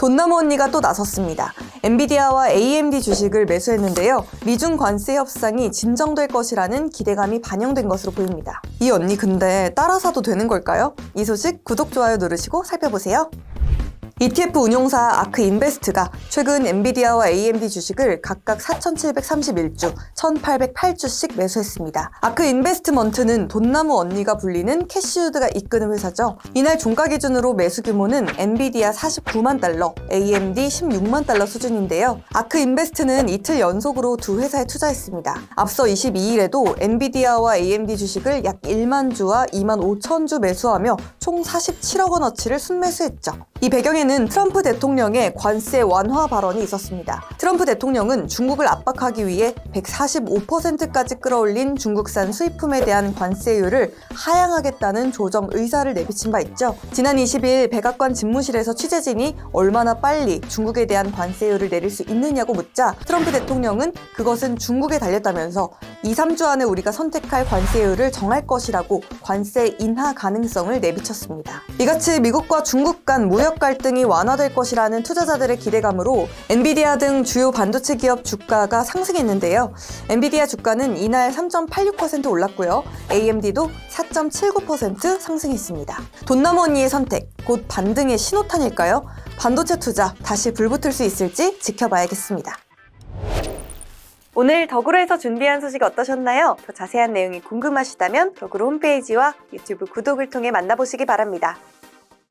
돈나무 언니가 또 나섰습니다. 엔비디아와 AMD 주식을 매수했는데요. 미중 관세 협상이 진정될 것이라는 기대감이 반영된 것으로 보입니다. 이 언니 근데 따라 사도 되는 걸까요? 이 소식 구독, 좋아요 누르시고 살펴보세요. ETF 운용사 아크 인베스트가 최근 엔비디아와 AMD 주식을 각각 4,731주, 1,808주씩 매수했습니다. 아크 인베스트먼트는 돈나무 언니가 불리는 캐시우드가 이끄는 회사죠. 이날 종가 기준으로 매수 규모는 엔비디아 49만 달러, AMD 16만 달러 수준인데요. 아크 인베스트는 이틀 연속으로 두 회사에 투자했습니다. 앞서 22일에도 엔비디아와 AMD 주식을 약 1만 주와 2만 5천 주 매수하며 총 47억 원어치를 순매수했죠. 이 배경에는 트럼프 대통령의 관세 완화 발언이 있었습니다. 트럼프 대통령은 중국을 압박하기 위해 145%까지 끌어올린 중국산 수입품에 대한 관세율을 하향하겠다는 조정 의사를 내비친 바 있죠. 지난 20일 백악관 집무실에서 취재진이 얼마나 빨리 중국에 대한 관세율을 내릴 수 있느냐고 묻자 트럼프 대통령은 그것은 중국에 달렸다면서 2, 3주 안에 우리가 선택할 관세율을 정할 것이라고 관세 인하 가능성을 내비쳤습니다. 이같이 미국과 중국 간 무역 갈등이 완화될 것이라는 투자자들의 기대감으로 엔비디아 등 주요 반도체 기업 주가가 상승했는데요. 엔비디아 주가는 이날 3.86% 올랐고요. AMD도 4.79% 상승했습니다. 돈나무 언니의 선택, 곧 반등의 신호탄일까요? 반도체 투자 다시 불붙을 수 있을지 지켜봐야겠습니다. 오늘 덕으로에서 준비한 소식 어떠셨나요? 더 자세한 내용이 궁금하시다면 덕으로 홈페이지와 유튜브 구독을 통해 만나보시기 바랍니다.